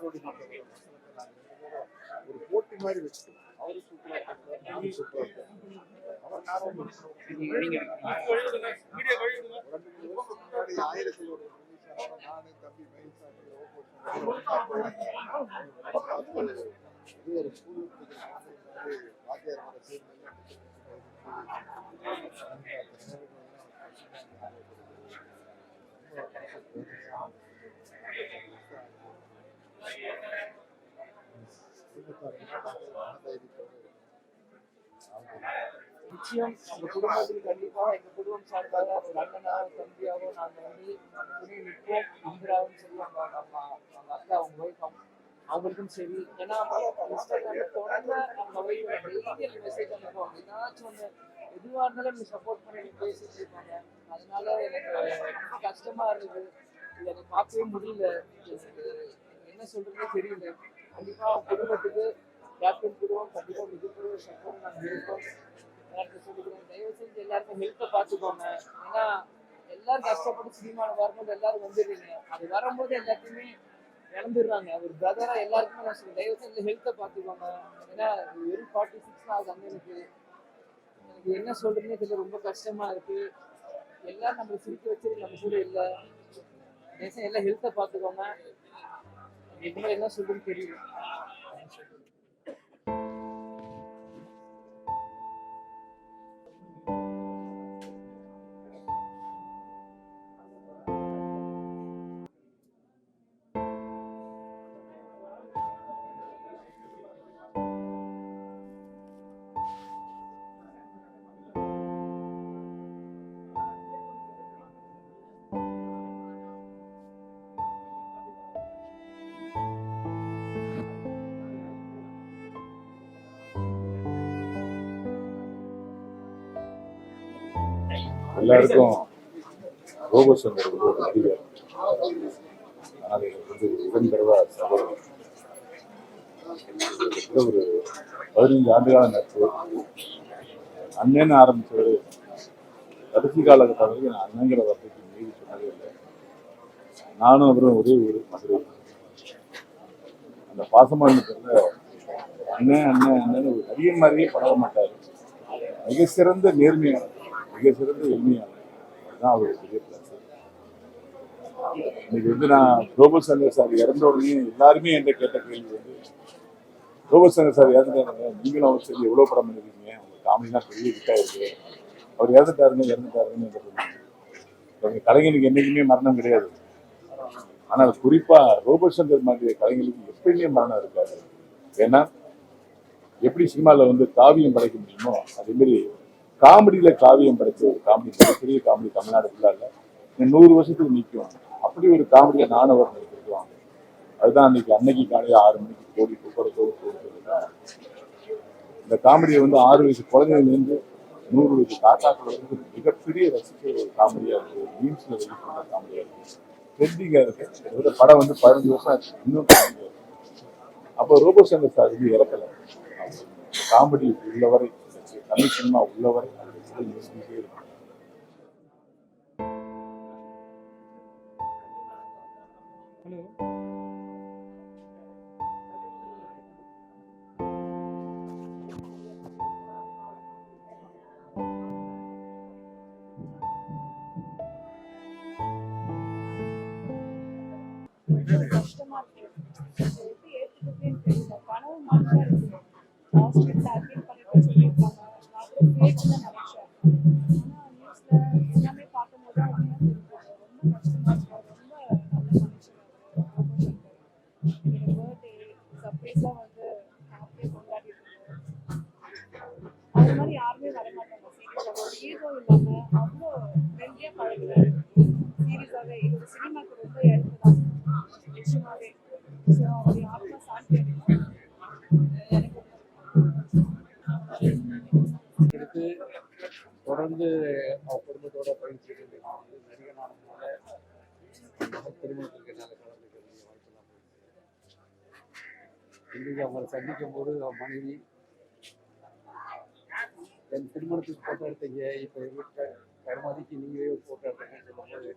யாருடைய ஒரு போட்டி மாதிரி வச்சுக்கோ அவரு சூப்பரா சூப்பரா ஆயிரத்தி ஒரு நானு தம்பி மயில்சாமி அது ஒரு நிச்சயம் எங்க குடும்பத்தில் கண்டிப்பா எங்க குடும்பம் சார்பாக ஒரு அண்ணனாக தம்பியாவோ நாங்க வந்து துணை நிற்போம். இந்திராவும் சரி அவங்க நம்ம அவங்க அக்கா அவங்க ஒய்ஃப் அவங்களுக்கும் சரி. ஏன்னா இன்ஸ்டாகிராம்ல தொடர்ந்து நம்ம ஒய்ஃப் டெய்லி மெசேஜ் அனுப்புவாங்க ஏதாச்சும் ஒன்று எதுவாக இருந்தாலும் நீ சப்போர்ட் பண்ணி நீ பேசிட்டு இருப்பாங்க அதனால எனக்கு ரொம்ப கஷ்டமா இருந்தது இது அதை பார்க்கவே முடியல. என்ன சொல்றதுனே தெரியல. கண்டிப்பா அவங்க குடும்பத்துக்கு கேப்டன் குடும்பம் கண்டிப்பா மிகப்பெரிய சப்போர்ட் நாங்கள் இருக்கோம் எல்லாருமே எல்லாருக்கும் ஹெல்த்தை பார்த்துக்கோங்க. ஏன்னா எல்லாரும் கஷ்டப்பட்டு சினிமாவில் வரும்போது எல்லாரும் வந்துடுறீங்க. அது வரும்போது எல்லாத்தையுமே இழந்துடுறாங்க. ஒரு பிரதரா எல்லாருக்குமே நான் சொல்லுவேன் தயவு செஞ்சு ஹெல்த்தை பார்த்துக்கோங்க. ஏன்னா வெறும் ஃபார்ட்டி சிக்ஸ் ஆகுது அந்த எனக்கு என்ன சொல்றதுன்னே தெரியல. ரொம்ப கஷ்டமா இருக்கு. எல்லாரும் நம்மளை சிரிக்க வச்சது நம்ம கூட இல்லை. தயவுசெய்து எல்லாம் ஹெல்த்தை பார்த்துக்கோங்க. இதுக்கு என்ன சொல்றதுன்னு தெரியல. எல்லாருக்கும் ரோபோசங்கர் வந்து ஒரு அதிகாரம் ஆனால் எனக்கு வந்து உடன்பிறவா சகோதரர் ஒரு பதினைஞ்சு ஆண்டுகால நட்பு. அண்ணன் ஆரம்பிச்சவர் கடைசி காலகட்டம் வரைக்கும் நான் அண்ணங்கிற வார்த்தைக்கு மீறி சொன்னதே இல்லை. நானும் அவரும் ஒரே ஊர் மதுரை. அந்த பாசமான பேர்ல அண்ணன் அண்ணன் அண்ணன் ஒரு அரியன் மாதிரியே பழக மாட்டார். மிக சிறந்த நேர்மையான மிக சிறந்த எளிமையாளர். அதுதான் அவருடைய பெரிய பிளஸ் இன்னைக்கு வந்து நான் ரோபல் சங்கர் சார் இறந்த உடனே எல்லாருமே என்கிட்ட கேட்ட கேள்வி வந்து ரோபல் சங்கர் சார் இறந்துட்டாருங்க. நீங்களும் அவர் சரி எவ்வளோ படம் பண்ணிருக்கீங்க? உங்க காமெடிலாம் பெரிய ஹிட் இருக்கு அவர் இறந்துட்டாருங்க இறந்துட்டாருன்னு என்கிட்ட சொன்னாங்க. எங்க கலைஞனுக்கு என்னைக்குமே மரணம் கிடையாது. ஆனால் குறிப்பாக ரோபசங்கர் மாதிரி கலைஞர்களுக்கு எப்பயுமே மரணம் இருக்காது. ஏன்னா எப்படி சினிமாவில் வந்து காவியம் படைக்க முடியுமோ அதேமாரி காமெடியில காவியம் படைச்ச ஒரு காமெடி மிகப்பெரிய காமெடி தமிழ்நாடு ஃபுல்லாக நூறு வருஷத்துக்கு நிற்கும் அப்படி ஒரு காமெடியை நானும் அவர் நடிச்சிருக்குவாங்க அதுதான் அன்னைக்கு அன்னைக்கு காலையில் ஆறு மணிக்கு கோடி கூட இந்த காமெடியை வந்து ஆறு வயசு குழந்தையிலேருந்து நூறு வயசு தாத்தாக்கள் வந்து மிகப்பெரிய ரசிக்கிற ஒரு காமெடியா இருக்கு. மீம்ஸ்ல ரிலீஸ் பண்ண காமெடியா இருக்கு. ட்ரெண்டிங்கா இருக்கு. இதோட படம் வந்து பதினஞ்சு வருஷம் இன்னும் காமெடியா இருக்கு. அப்போ ரோபோ சங்கர் சார் வந்து இறக்கல. காமெடி உள்ளவரை தமிழ் சினிமா உள்ளவரை அந்த சிலை யோசிச்சுட்டே இருக்கும். கஷ்டமா தொடர்ந்து அவங்க குடும்பத்தோட பயணிச்சுட்டு இருக்காங்க நடிகனானதுனால மகன் திருமணத்திற்கு என்னால் கலந்துக்க வாய்ப்பெல்லாம் இன்றைக்கு அவங்களை சந்திக்கும் போது அவன் மனைவி என் திருமணத்துக்கு ஃபோட்டோ எடுத்தீங்க. இப்போ எங்கள் வீட்டில் கருமாதிக்கு நீங்களே ஒரு ஃபோட்டோ எடுத்தீங்கன்னு சொல்லும்போது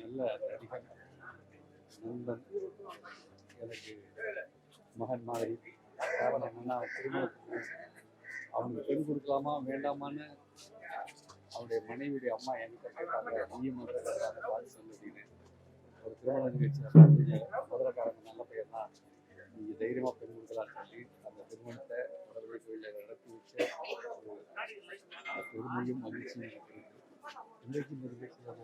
நல்ல நடிகன் நண்பன் எனக்கு மகன் மாதிரி காரணம் என்ன? திருமணத்துக்கு அவங்க பெண் கொடுக்கலாமா வேண்டாமான்னு அவனுடைய மனைவியுடைய அம்மா என்கிட்ட கேட்டாங்க. நீயும் வந்து அதை பார்த்து சொல்லு ஒரு திருமண நிகழ்ச்சியில் முதலக்காரங்க நல்ல பையன் தான் நீங்கள் தைரியமாக பெண் கொடுக்கலாம் சொல்லி அந்த திருமணத்தை முதல்வர் கோயிலில் நடத்தி வச்சு ஒரு பெருமையும் மகிழ்ச்சியும் எனக்கு இருக்கு. இன்றைக்கு நிகழ்ச்சியில்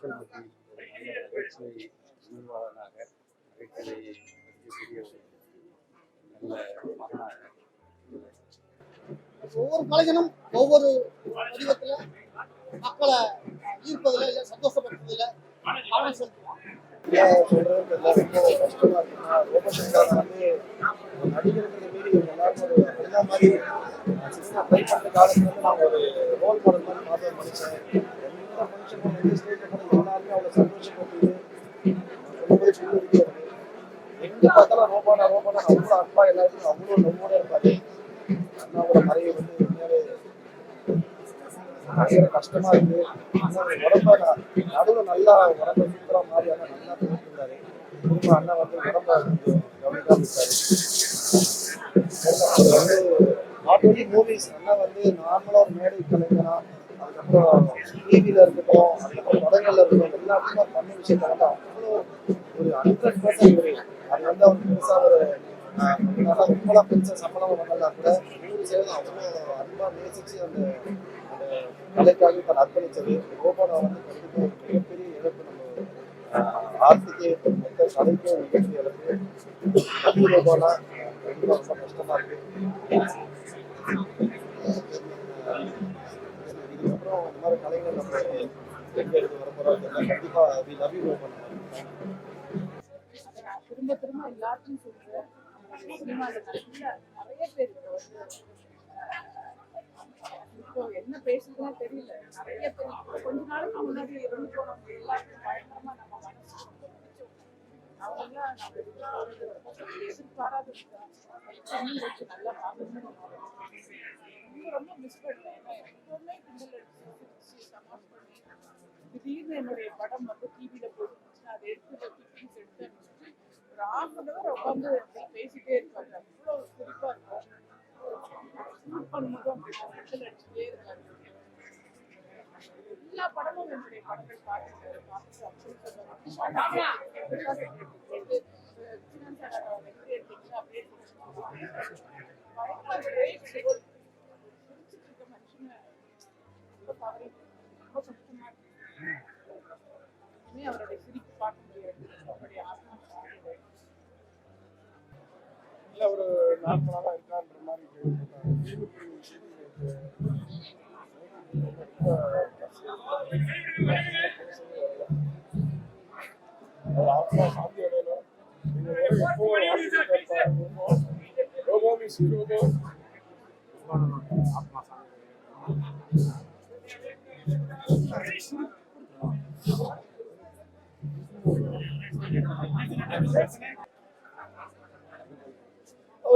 மக்கள் மத்தியில் உணர்வாளனாக மதிக்கக்கூடிய ஒரு நல்ல மகனாக ஒவ்வொரு கலைஞனும் ஒவ்வொரு வடிவத்துல மக்களை ஈர்ப்பதில் இல்லை சந்தோஷப்படுத்துறதுல கவனம் செலுத்துவான். கஷ்டமா இருக்குன்னா வந்து நடிகர்களை மீறி எல்லா மாதிரி சினிமா ட்ரை பண்ண காலத்துல இருந்து நான் ஒரு ரோல் மாடல் மாதிரி மனுஷன் எந்த மனுஷனும் எந்த ஸ்டேஜ்ல கூட எல்லாருமே அவ்வளவு சந்தோஷப்பட்டு சொல்லும்போது புரியுது பார்த்தாலும் ரோபானா ரோபானா அவ்வளோ அப்பா எல்லாருக்கும் அவ்வளோ நம்மோட இருப்பாரு அண்ணாவோட மறைவு வந்து உண்மையாவே பயங்கர கஷ்டமா இருக்கு ஆனா உடம்ப நான் நல்லா உடம்ப சுத்துற மாதிரி அண்ணா நல்லா போட்டுருந்தாரு திரும்ப அண்ணா வந்து உடம்ப கொஞ்சம் கவனிக்காம இருக்காரு நாட் ஒன்லி மூவிஸ் அண்ணா வந்து நார்மலா ஒரு மேடை கலைஞனா அதுக்கப்புறம் டிவியில இருக்கட்டும் அதுக்கப்புறம் படங்கள்ல இருக்கட்டும் எல்லாத்தையுமே பண்ண விஷயம் வந்து அவ்வளோ ஒரு ஹண்ட்ரட் பர்சன்ட் ஒரு அது வந்து அவருக்கு பெருசா ஒரு ஆஹ், நல்லா ரொம்பலாம் பெருசா சம்பளம் வாங்கலாம் கூட. சதவீதம் அவ்வளோ அன்பா நேசிச்சு அந்த அந்த கலைக்காக தன் கோபாலா வந்து கண்டிப்பாக ஒரு மிகப்பெரிய இழப்பு நம்ம ஆஹ், ஆர்த்திக்கே மொத்த கலைக்கே மிகப்பெரிய இழப்பு. ரவி கோபாலா கண்டிப்பாக ரொம்ப கஷ்டமா இருக்கு. இதுக்கப்புறம் இந்த மாதிரி கலைஞர் நம்ம எங்க இருந்து வர போறாங்க. கண்டிப்பா வி லவ் யூ திரும்ப திரும்ப எல்லாத்தையும் நல்ல நிறைய பேர் இப்போ என்ன பேசுறதுன்னு தெரியல நிறைய பேர் கொஞ்ச நாளைக்கு முன்னாடி இருந்து போனவங்க எல்லாருக்கும் பயங்கரமா நம்ம மனசு அவங்க நம்ம எதிர்பாராத வச்சு நல்லா பார்க்கணும் ரொம்ப ரொம்ப மிஸ் பண்ணேன் ஏன்னா எப்பவுமே கிண்டல் பண்ணி திடீர்னு என்னுடைய படம் வந்து டிவியில போட்டுருந்துச்சுன்னா அதை எடுத்து எடுத்து அனுப்பிச்சிட்டு அன் ஹவர் உட்காந்து பேசிட்டே அவ்வளோ இருக்கும். ஷூட் பண்ணும்போது அப்படி கிண்டல் அடிச்சுட்டே எல்லா படமும் என்னுடைய படங்கள் பார்த்துட்டு பார்த்துட்டு அப்படியே இருக்க மனுஷனை ரொம்ப தவறி ரொம்ப கஷ்டமா இருக்கு. அவருடைய சிரிப்பு பார்க்க முடியாது அவருடைய ஆத்மா சாகுது. இல்ல ஒரு நார்மலாக இருக்கான்ற மாதிரி கேள்விப்பட்டாங்க தீவுக்கு செய்தி ஆத்மா சாந்தி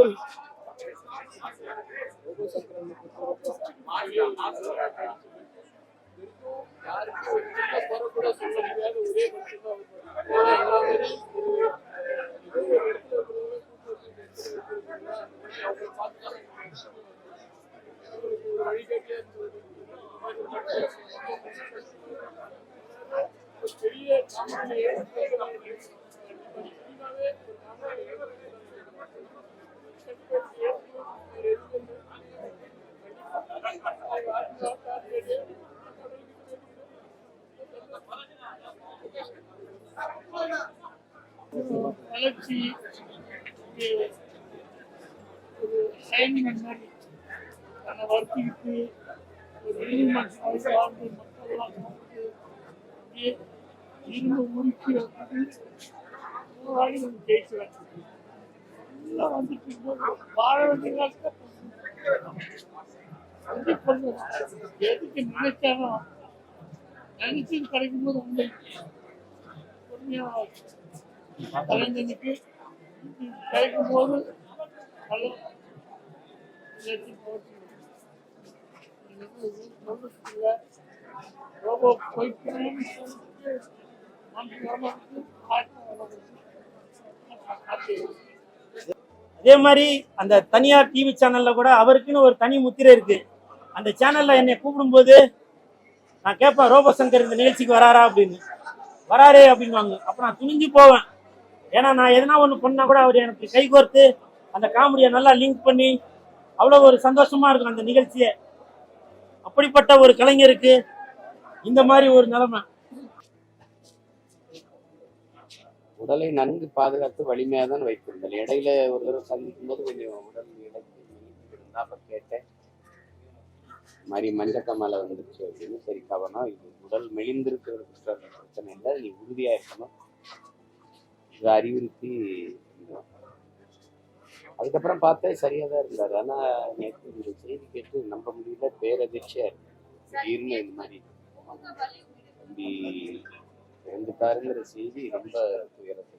hoje. வச்சு ஒரு சைனிங் மாதிரி தன்னை வர்த்திக்கிட்டு ஒரு எலிமெண்ட் மாதிரி வாழ்ந்து மக்கள்லாம் இரும்பு முறுக்கி வந்து போராடி வந்து எல்லாம் வந்துட்டு இருக்கும்போது எதுக்கு நினைச்சாலும் நினைச்சது கிடைக்கும் போது உண்மை பொறுமையாக அதே மாதிரி அந்த தனியார் டிவி சேனல்ல கூட அவருக்குன்னு ஒரு தனி முத்திரை இருக்கு. அந்த சேனல்ல என்னை கூப்பிடும்போது நான் கேட்பேன் ரோபசங்கர் இந்த நிகழ்ச்சிக்கு வராரா? அப்படின்னு. வராரே அப்படின்வாங்க அப்ப நான் துணிஞ்சு போவேன். ஏன்னா நான் எதனா ஒன்று பண்ணால் கூட அவர் எனக்கு கை கோர்த்து அந்த காமெடியை நல்லா லிங்க் பண்ணி அவ்வளோ ஒரு சந்தோஷமாக இருக்கும் அந்த நிகழ்ச்சியை. அப்படிப்பட்ட ஒரு கலைஞருக்கு இந்த மாதிரி ஒரு நிலைமை. உடலை நன்கு பாதுகாத்து வலிமையாக தான் வைத்திருந்தேன் இடையில ஒரு தடவை சந்திக்கும் போது கொஞ்சம் உடல் இழைத்து இருந்தா அப்ப கேட்டேன். இந்த மாதிரி மஞ்சக்கமலை வந்துருச்சு அப்படின்னு. சரி கவனம். இது உடல் மெலிந்திருக்கிறது பிரச்சனை இல்லை. நீ உறுதியாக இருக்கணும். இதை அறிவுறுத்தி அதுக்கப்புறம் பார்த்தா சரியா தான் இருந்தார். ஆனா நேற்று இந்த செய்தி கேட்டு நம்ப முடியல பேரதிர்ச்சியா இருக்கு. திடீர்னு இந்த மாதிரி தம்பி இறந்துட்டாருங்கிற செய்தி ரொம்ப துயரத்தை